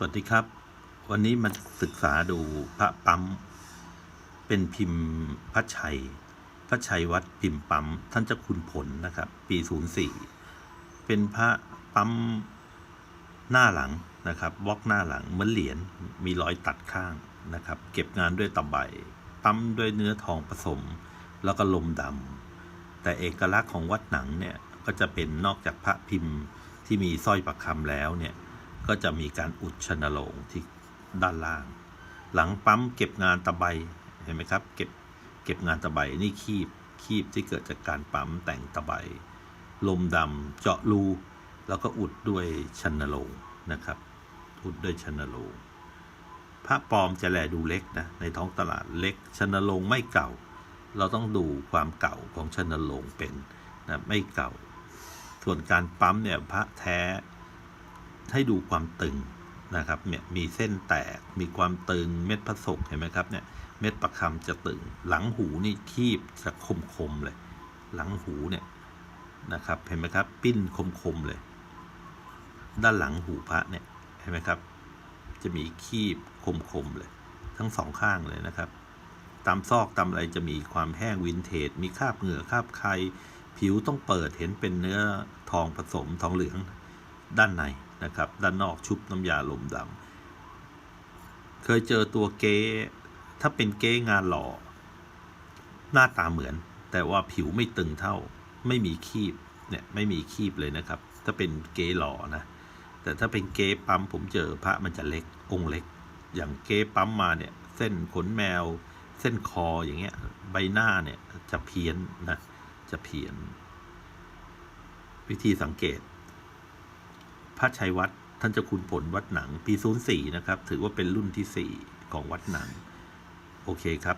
สวัสดีครับ วันนี้มาศึกษาดูพระปั๊ม เป็นพิมพ์พระชัย พระชัยวัดพิมพ์ปั๊ม ท่านเจ้าคุณผลนะครับ ปี 04 เป็นพระปั๊มหน้าหลังนะครับวอกหน้าหลังเหมือนเหรียญมีรอยตัดข้างนะครับ เก็บงานด้วยตะไบปั๊มด้วยเนื้อทองผสม แล้วก็ลมดำแต่เอกลักษณ์ของวัดหนังเนี่ยก็จะเป็นนอกจากพระพิมพ์ที่มีสร้อยประคำแล้วเนี่ย ก็จะมีการอุดชนโลงที่ด้านล่าง หลังปั๊มเก็บงานตะไบเห็นไหมครับ เก็บเก็บงานตะไบนี่คีบคีบที่เกิดจากการปั๊มแต่งตะไบลมดำเจาะรูแล้วก็อุดด้วยชนโลงนะครับ อุดด้วยชนโลงพระปลอมจะแลดูเล็กนะในท้องตลาดเล็กชนโลงไม่เก่า เราต้องดูความเก่าของชนโลงเป็นนะไม่เก่า ส่วนการปั๊มเนี่ยพระแท้ ให้ดูความตึงนะครับเนี่ยมีเส้นแตกมีความตึงเม็ดผสกเห็นไหมครับเนี่ยเม็ดประคำจะตึง หลังหูนี่คีบจะคมคมเลย หลังหูเนี่ยนะครับเห็นไหมครับปิ้นคมคมเลย ด้านหลังหูพระเนี่ยเห็นไหมครับ จะมีคีบคมคมเลย ทั้งสองข้างเลยนะครับ ตามซอกตามอะไรจะมีความแห้งวินเทจ มีคราบเหงื่อคราบไครผิวต้องเปิดเห็นเป็นเนื้อทองผสมทองเหลืองด้านใน นะครับ ด้านนอกชุบน้ำยาลมดำเคยเจอตัวเก๊ถ้าเป็นเก๊งานหล่อ หน้าตาเหมือน แต่ว่าผิวไม่ตึงเท่า ไม่มีคีบเนี่ยไม่มีคีบเลยนะครับ ถ้าเป็นเก๊หล่อนะ แต่ถ้าเป็นเก๊ปั๊มผมเจอพระมันจะเล็กองค์เล็ก อย่างเก๊ปั๊มมาเนี่ยเส้นขนแมว เส้นคออย่างเงี้ยใบหน้าเนี่ยจะเพี้ยนนะจะเพี้ยน วิธีสังเกต พระชัยวัดท่านเจ้าคุณผลวัดหนังปี 04 นะครับ ถือว่าเป็นรุ่นที่ 4 ของวัดหนัง โอเคครับ